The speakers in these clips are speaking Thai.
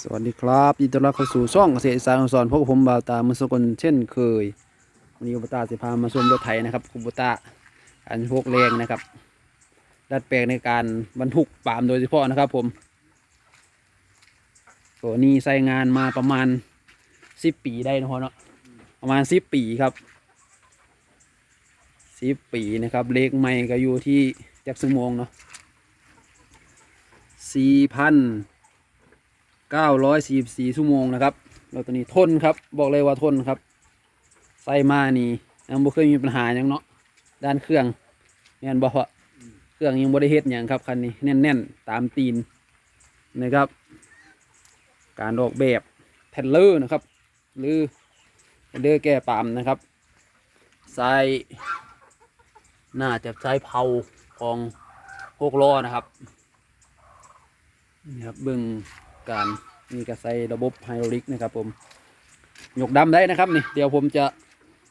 สวัสดีครับยินดีต้อนรับเข้าสู่ช่องเกษตรอีสานสอนพวกบผมบาตามือสกลเช่นเคยวันนี้อุปตาสิพามาชมรถไถนะครับคุปตาอันพวกแรงนะครับ ดัดแปลงในการบรรทุกปาล์มโดยเฉพาะนะครับ ผมตัวนี้ใส่งานมาประมาณสิบปีได้นะพ่อเนาะประมาณสิบปีครับสิบปีนะครับเลขใหม่ก็อยู่ที่จักรสมงเนาะสี่พัน 944ชั่วโมงนะครับรถตัวนี้ทนครับ บอกเลยว่าทนครับใส่มานี่ยังบ่เคยมีปัญหาหยังเนาะด้านเครื่องแม่นบ่ว่าเครื่องยังบ่ได้เฮ็ดหยังครับคันนี้แน่นๆตามตีนนะครับ การออกแบบแทนเลอร์นะครับ หรือแทนเลอร์แก้ปามนะครับใส่น่าจะใช้เผาของหกล้อนะครับนี่ครับเบื้อง การมีกระใสระบบไฮดรอลิกนะครับผมยกดำได้นะครับนี่เดี๋ยวผมจะ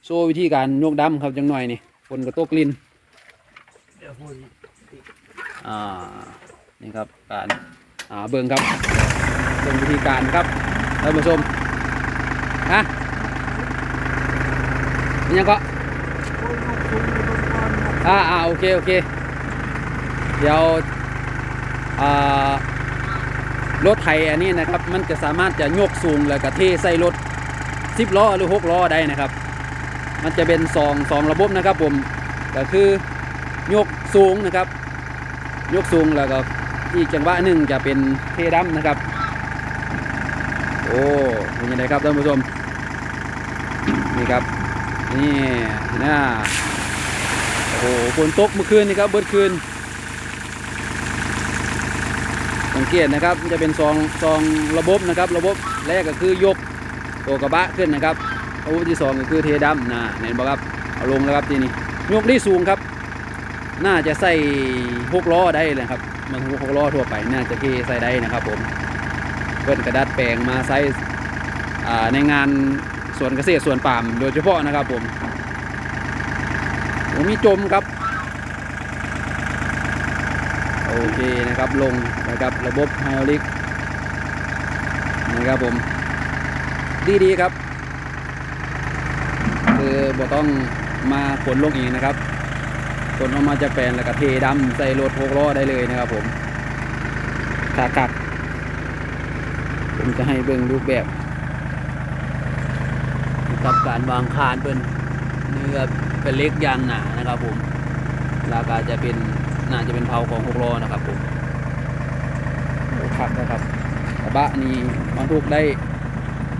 โชว์วิธีการยกดำครับจังหน่อยนี่คนกระตกลินอ่านี่ครับการอ่าเบื้องครับเบื้องวิธีการครับท่านผู้ชมฮะนี่ยังก็อ่าอ่าโอเคโอเคเดี๋ยวอ่า รถไถอันนี้นะครับ มันจะสามารถจะยกสูงแล้วก็เทใส่รถสิบล้อหรือหกล้อได้นะครับ มันจะเป็นสองสองระบบนะครับผมก็คือยกสูงนะครับ ยกสูงแล้วก็อีกจังหวะหนึ่งจะเป็นเทดัมนะครับ โอ้เป็นยังไงครับท่านผู้ชมนี่ครับนี่น้าโอ้ฝนตกเมื่อคืนนี่ครับเบิดคืน สังเกตนะครับมันจะเป็นซองซองระบบนะครับ ระบบแรกก็คือยกตัวกระบะขึ้นนะครับระบบที่สองก็คือเทดัมนะเห็นบ่ครับเอาลงแล้วครับทีนี้ยกได้สูงครับ น่าจะใส่หกล้อได้เลยครับมันหกล้อทั่วไปน่าจะเทใส่ได้นะครับ ผมเปิ้นกระดัดแปลงมาใส่ในงานสวนเกษตรสวนป่ามโดยเฉพาะนะครับผมผมมีจมครับ โอเคนะครับลงนะครับระบบไฮดรอลิกนะครับผม ดีดีๆครับ คือบ่ต้องมาขนลงเองนะครับขนออกมาจากแปลนแล้วก็เทดำใส่รถหกล้อได้เลยนะครับผมขากลับผมจะให้เบิ่งรูปแบบกับการวางคานเป็นเนื้อเป็นเล็กยางหนานะครับผมราคาจะเป็น น่าจะเป็นเผาของหกล้อนะครับผมโอ้ครับนะครับกระบะนี่บรรทุกได้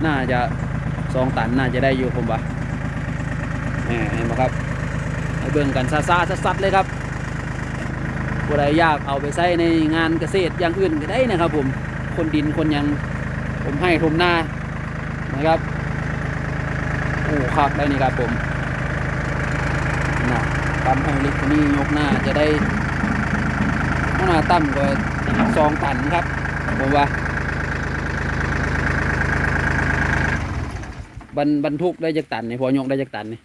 น่าจะสองตันน่าจะได้อยู่ผมว่าเห็นไหมครับให้เบิ่งกันซาซาซัดๆเลยครับผู้ใดอยากเอาไปใช้ในงานเกษตรอย่างอื่นก็ได้นะครับ ผม คนดินคนยังผมให้ทมหน้านะครับ โอ้ครับได้นี่ครับผมนะปั๊มไฮดรอลิกตัวนี้ยกหน้าจะได้ หน้าต่ำกว่าสองตันครับ ผมว่าบรรบรรทุกได้จากตันนี่พอยกได้จากตันนี่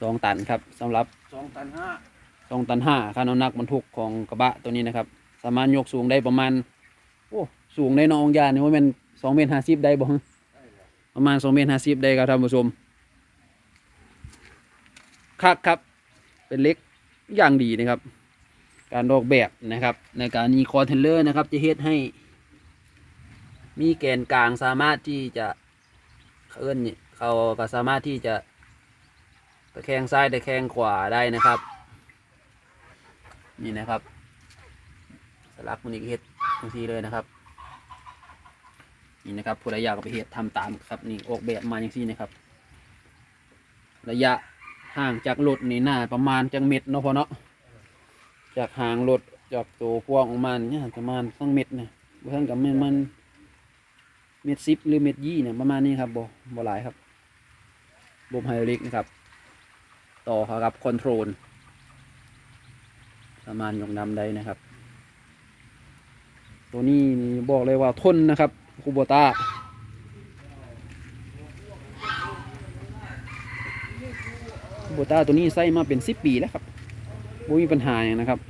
สองตันครับสำหรับสองตันห้าสองตันห้าค่าน้ำหนักบรรทุกของกระบะตัวนี้นะครับ สามารถยกสูงได้ประมาณโอ้สูงได้น้องยานี่ว่ามันสองเมตรห้าสิบได้บ่ฮะประมาณสองเมตรห้าสิบได้ครับท่านผู้ชมคักครับ เป็นเล็กอย่างดีนะครับ การออกแบบนะครับในการมีคอเทนเลอร์นะครับ จะเฮ็ดให้ มีแกนกลางสามารถที่จะเคลื่อนนี่เขาก็สามารถที่จะตะแคงซ้ายตะแคงขวาได้นะครับ นี่นะครับ สลักมันอีกเฮ็ดทังทีเลยนะครับ นี่นะครับผู้ใดอยากไปเฮ็ดทำตามครับนี่ออกแบบมาอย่างที่นะครับ ระยะห่างจากรถนี่น่าประมาณจังเม็ดเนาะพอเนาะ จากหางรถจากตัวพวงออกมาเนี่ยประมาณสองเม็ดนะเพื่อนกับมันมันเม็ดสิบหรือเม็ดยี่เนี่ยประมาณนี้ครับบ่บ่หลายครับบบไฮดรอลิกนะครับ ต่อเขากับคอนโทรลสามารถยกนำได้นะครับ ตัวนี้นี่บอกเลยว่าทนนะครับคูโบต้าคูโบต้าตัวนี้ใส่มาเป็นสิบปีแล้วครับ ไม่มีปัญหาอย่างนะครับ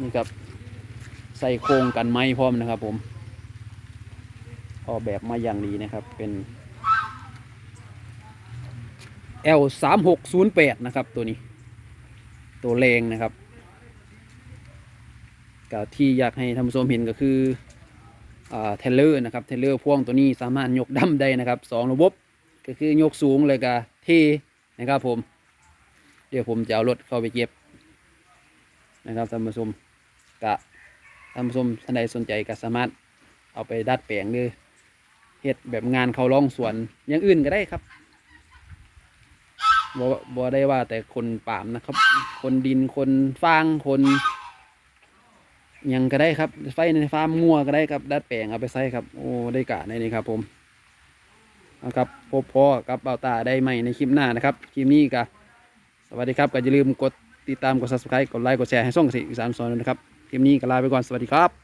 นี่ครับ ใส่โครงกันไม้พร้อมนะครับ ผมออกแบบมาอย่างดีนะครับ เป็น L สามหกศูนย์แปดนะครับ ตัวนี้ ตัวแรงนะครับก็ที่อยากให้ท่านผู้ชมเห็นก็คือเทเลอร์นะครับเทเลอร์พ่วงตัวนี้สามารถยกดํได้นะครับสองระบบก็คือยกสูงเลยก็เทนะครับผม ดี๋ยวผมจะเอารถเข้าไปเก็บนะครับท่านผู้ชมกะท่านผู้ชมท่านใดสนใจก็สามารถเอาไปดัดแปลงหรือเฮ็ดแบบงานเขาล่องสวนอย่างอื่นก็ได้ครับบ่บ่ได้ว่าแต่คนป่ามนะครับ คนดินคนฟางคนยังก็ได้ครับ ไฟในฟาร์มงัวก็ได้ครับดัดแปลงเอาไปใส่ครับโอ้ได้กะในนี้ครับผมเอาครับพบพอกับเบาตาได้ใหม่ในคลิปหน้านะครับคลิปนี้ก็ วัสดีครับก็อย่าลืมกดติดตามกด subscribe กดไลค์กดแชร์ให้ช่องเกษตรอีสานสอนนะครับคลิปนี้ก็ลาไปก่อนสวัสดีครับ